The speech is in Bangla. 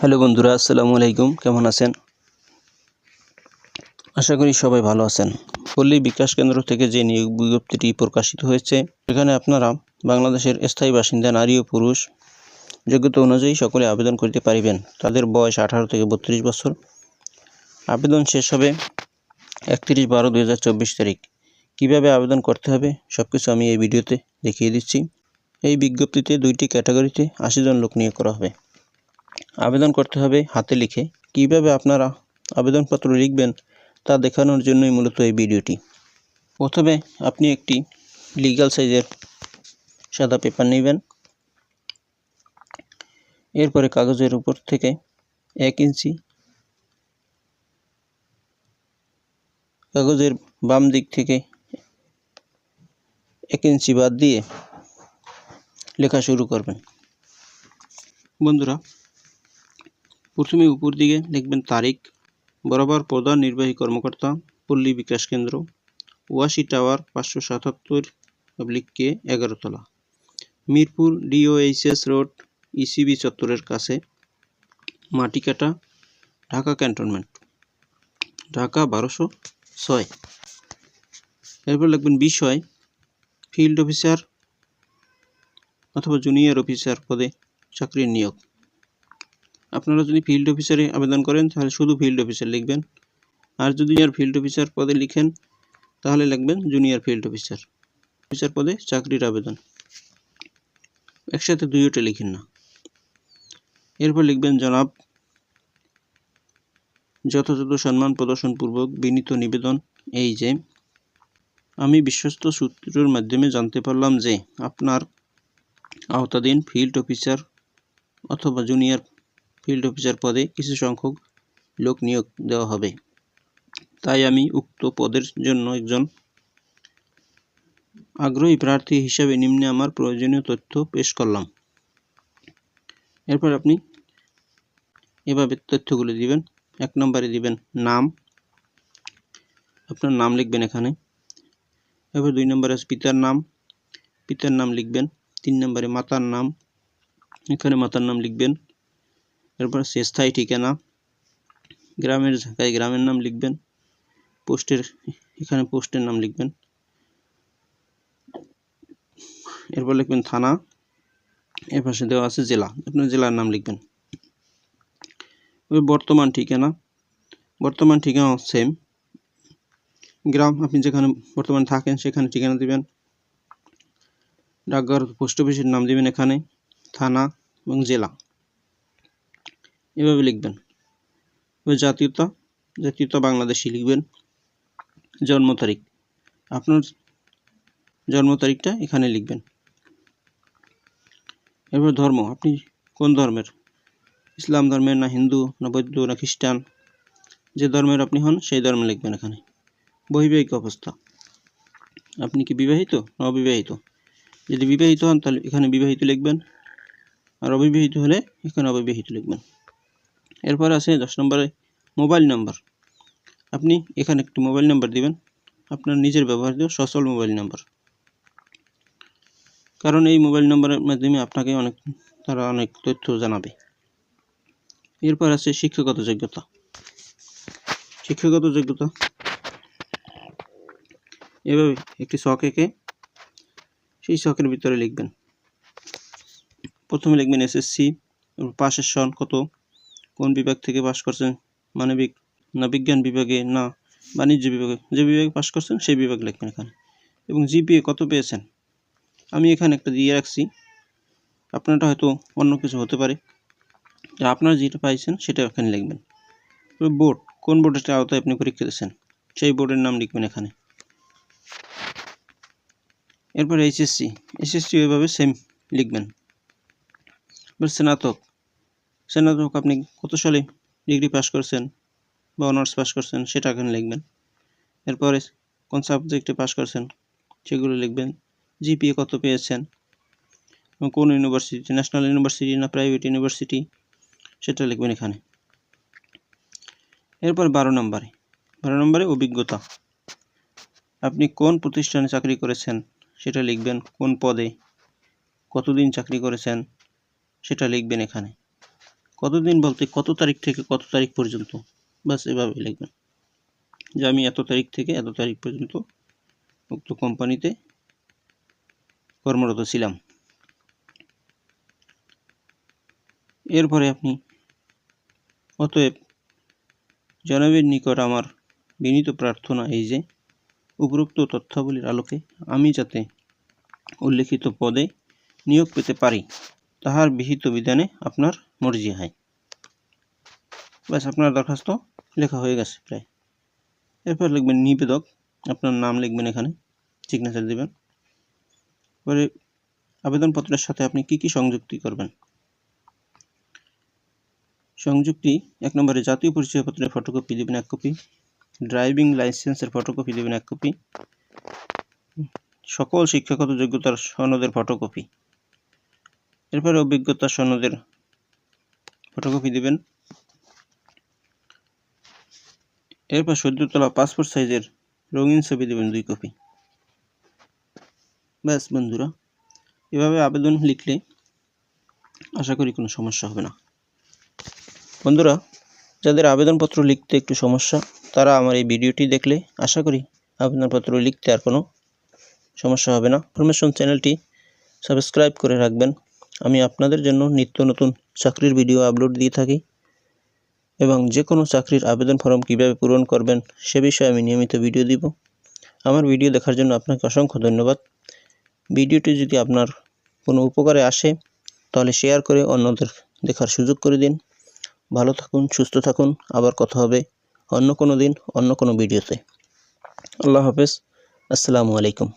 হ্যালো বন্ধুরা, আসসালামু আলাইকুম। কেমন আছেন? আশা করি সবাই ভালো আছেন। পল্লী বিকাশ কেন্দ্র থেকে যে নিয়োগ বিজ্ঞপ্তিটি প্রকাশিত হয়েছে এখানে আপনারা বাংলাদেশের স্থায়ী বাসিন্দা নারী ও পুরুষ যোগ্যতা অনুযায়ী সকলে আবেদন করতে পারিবেন। তাদের বয়স আঠারো থেকে বত্রিশ বছর। আবেদন শেষ হবে একত্রিশ বারো চব্বিশ তারিখ। কীভাবে আবেদন করতে হবে সব কিছু আমি এই ভিডিওতে দেখিয়ে দিচ্ছি। এই বিজ্ঞপ্তিতে দুইটি ক্যাটাগরিতে আশি জন লোক নিয়োগ করা হবে। আবেদন করতে হবে হাতে লিখে। কীভাবে আপনারা আবেদনপত্র লিখবেন তা দেখানোর জন্যই মূলত এই ভিডিওটি। প্রথমে আপনি একটি লিগ্যাল সাইজের সাদা পেপার নেবেন। এরপরে কাগজের উপর থেকে এক ইঞ্চি কাগজের বাম দিক থেকে এক ইঞ্চি বাদ দিয়ে লেখা শুরু করবেন। বন্ধুরা প্রথমে উপর দিকে লিখবেন তারিখ, বরাবর প্রধান নির্বাহী কর্মকর্তা, পল্লী বিকাশ কেন্দ্র, ওয়াশি টাওয়ার পাঁচশো সাতাত্তর, পাবলিক কে এগারোতলা। মিরপুর ডিওএইচএস রোড, ইসিবি চত্বরের কাছে, মাটিকাটা, ঢাকা ক্যান্টনমেন্ট। ঢাকা বারোশো ছয়। এরপর লিখবেন বিষয়, ফিল্ড অফিসার অথবা জুনিয়র অফিসার পদে চাকরির নিয়োগ। আপনারা যদি ফিল্ড অফিসারে আবেদন করেন, তাহলে শুধু ফিল্ড অফিসার লিখবেন। আর যদি আর ফিল্ড অফিসার পদে লিখেন, তাহলে লিখবেন জুনিয়র ফিল্ড অফিসার অফিসার পদে চাকরির আবেদন। একসাথে দুইটা লিখেন না। এরপর লিখবেন, জনাব, যথাযথ সম্মান প্রদর্শনপূর্বক বিনীত নিবেদন এই যে, আমি বিশ্বস্ত সূত্রের মাধ্যমে জানতে পারলাম যে, আপনার আওতাধীন ফিল্ড অফিসার অথবা জুনিয়র ফিল্ড অফিসার পদে কিছু সংখ্যক লোক নিয়োগ দেওয়া হবে। তাই আমি উক্ত পদের জন্য একজন আগ্রহী প্রার্থী হিসাবে নিম্নে আমার প্রয়োজনীয় তথ্য পেশ করলাম। এরপর আপনি এভাবে তথ্যগুলো দিবেন, এক নম্বরে দিবেন নাম, আপনার নাম লিখবেন এখানে। এরপর দুই নম্বরে আছে পিতার নাম পিতার নাম লিখবেন, তিন নম্বরে মাতার নাম, এখানে মাতার নাম লিখবেন। এরপর স্থায়ী ঠিকানা। গ্রামের জায়গায় গ্রামের নাম লিখবেন। পোস্টের, এখানে পোস্টের নাম লিখবেন। এরপর লিখবেন থানা। এর পাশে দেওয়া আছে জেলা। আপনার জেলার নাম লিখবেন। বর্তমান ঠিকানা। বর্তমান ঠিকানা সেম গ্রাম, আপনি যেখানে বর্তমানে থাকেন সেখানে ঠিকানা দিবেন। ডাকঘর, পোস্ট অফিসের নাম দিবেন এখানে। থানা এবং জেলা। এভাবে লিখবেন। জাতীয়তা জাতীয়তা বাংলাদেশি লিখবেন। জন্ম তারিখ। আপনার জন্ম তারিখটা এখানে লিখবেন। এরপর ধর্ম। আপনি কোন ধর্মের? ইসলাম ধর্মের না হিন্দু, না বৌদ্ধ, না খ্রিস্টান? যে ধর্মের আপনি হন, সেই ধর্মে লিখবেন এখানে। বৈবাহিক অবস্থা। আপনি কি বিবাহিত না অবিবাহিত? যদি বিবাহিত হন, তাহলে এখানে বিবাহিত লিখবেন। আর অবিবাহিত হলে এখানে অবিবাহিত লিখবেন। এরপর আছে দশ নম্বরে মোবাইল নাম্বার। আপনি এখানে একটি মোবাইল নাম্বার দিবেন। আপনার নিজের ব্যবহৃত সচল মোবাইল নাম্বার। কারণ এই মোবাইল নাম্বারের মাধ্যমে আপনাকে অনেক, তারা অনেক তথ্য জানাবে। এরপর আছে শিক্ষাগত যোগ্যতা। শিক্ষাগত যোগ্যতা। এভাবে একটি শখ এঁকে সেই শখের ভিতরে লিখবেন। প্রথমে লিখবেন এসএসসি পাশের সন কত? কোন বিভাগ থেকে পাশ করছেন? মানবিক, না বিজ্ঞান বিভাগে, না বাণিজ্য বিভাগে? যে বিভাগে পাশ করছেন, সেই বিভাগ লিখবেন এখানে। এবং জিপিএ কত পেয়েছেন? আমি এখানে একটা দিয়ে রাখছি। আপনারটা হয়তো অন্য কিছু হতে পারে। আপনারা যেটা পাইছেন, সেটা এখানে লিখবেন। বোর্ড, কোন বোর্ডের আওতায় আপনি পরীক্ষা দিচ্ছেন সেই বোর্ডের নাম লিখবেন এখানে। এরপর এইচএসসি। এইচএসসি ওইভাবে সেম লিখবেন। এবার স্নাতক। স্নাতক আপনি কত সালে ডিগ্রি পাস করছেন বা অনার্স পাস করছেন সেটা এখানে লিখবেন। এরপরে কোন সাবজেক্টে পাস করছেন সেগুলো লিখবেন। জিপিএ কত পেয়েছেন? এবং কোন ইউনিভার্সিটি ন্যাশনাল ইউনিভার্সিটি না প্রাইভেট ইউনিভার্সিটি সেটা লিখবেন এখানে। এরপর বারো নম্বরে। বারো নম্বরে অভিজ্ঞতা। আপনি কোন প্রতিষ্ঠানে চাকরি করেছেন সেটা লিখবেন। কোন পদে কতদিন চাকরি করেছেন সেটা লিখবেন এখানে। কতদিন বলতে কত তারিখ থেকে কত তারিখ পর্যন্ত? বাস এভাবেই লিখবেন। যে আমি এত তারিখ থেকে এত তারিখ পর্যন্ত উক্ত কোম্পানিতে কর্মরত ছিলাম। এরপরে আপনি অতএব জনাবের নিকট আমার বিনীত প্রার্থনা এই যে, উপরোক্ত তথ্যাবলীর আলোকে আমি যাতে উল্লেখিত পদে নিয়োগ পেতে পারি। তাহার বিহিত বিধানে আপনার মর্জি হয়। ব্যাস, আপনার দরখাস্ত লেখা হয়ে গেছে প্রায়। এরপর লিখবেন, নিবেদক, আপনার নাম লিখবেন এখানে সিগনেচার দেবেন। পরে আবেদনপত্রের সাথে আপনি কি কি সংযুক্তি করবেন? সংযুক্তি, এক নম্বরে জাতীয় পরিচয়পত্রের ফটোকপি দেবেন এক কপি ড্রাইভিং লাইসেন্সের ফটোকপি দেবেন এক কপি সকল শিক্ষাগত যোগ্যতার সনদের ফটোকপি এরপরে অভিজ্ঞতা সনদের ফটোকপি দিবেন। এরপর সদ্য তোলা পাসপোর্ট সাইজের রঙিন ছবি দেবেন দুই কপি ব্যাস বন্ধুরা, এভাবে আবেদন লিখলে আশা করি কোনো সমস্যা হবে না। বন্ধুরা, যাদের আবেদনপত্র লিখতে একটু সমস্যা, তারা আমার এই ভিডিওটি দেখলে আশা করি আবেদনপত্র লিখতে আর কোনো সমস্যা হবে না। ইনফরমেশন চ্যানেলটি সাবস্ক্রাইব করে রাখবেন। আমি আপনাদের জন্য নিত্য নতুন চাকরির ভিডিও আপলোড দিয়ে থাকি এবং যে কোনো চাকরির আবেদন ফর্ম কীভাবে পূরণ করবেন সে বিষয়ে আমি নিয়মিত ভিডিও দিব। আমার ভিডিও দেখার জন্য আপনাকে অসংখ্য ধন্যবাদ। ভিডিওটি যদি আপনার কোনো উপকারে আসে, তাহলে শেয়ার করে অন্যদের দেখার সুযোগ করে দিন। ভালো থাকুন, সুস্থ থাকুন। আবার কথা হবে অন্য কোনো দিন, অন্য কোনো ভিডিওতে আল্লাহ হাফেজ। আসসালামু আলাইকুম।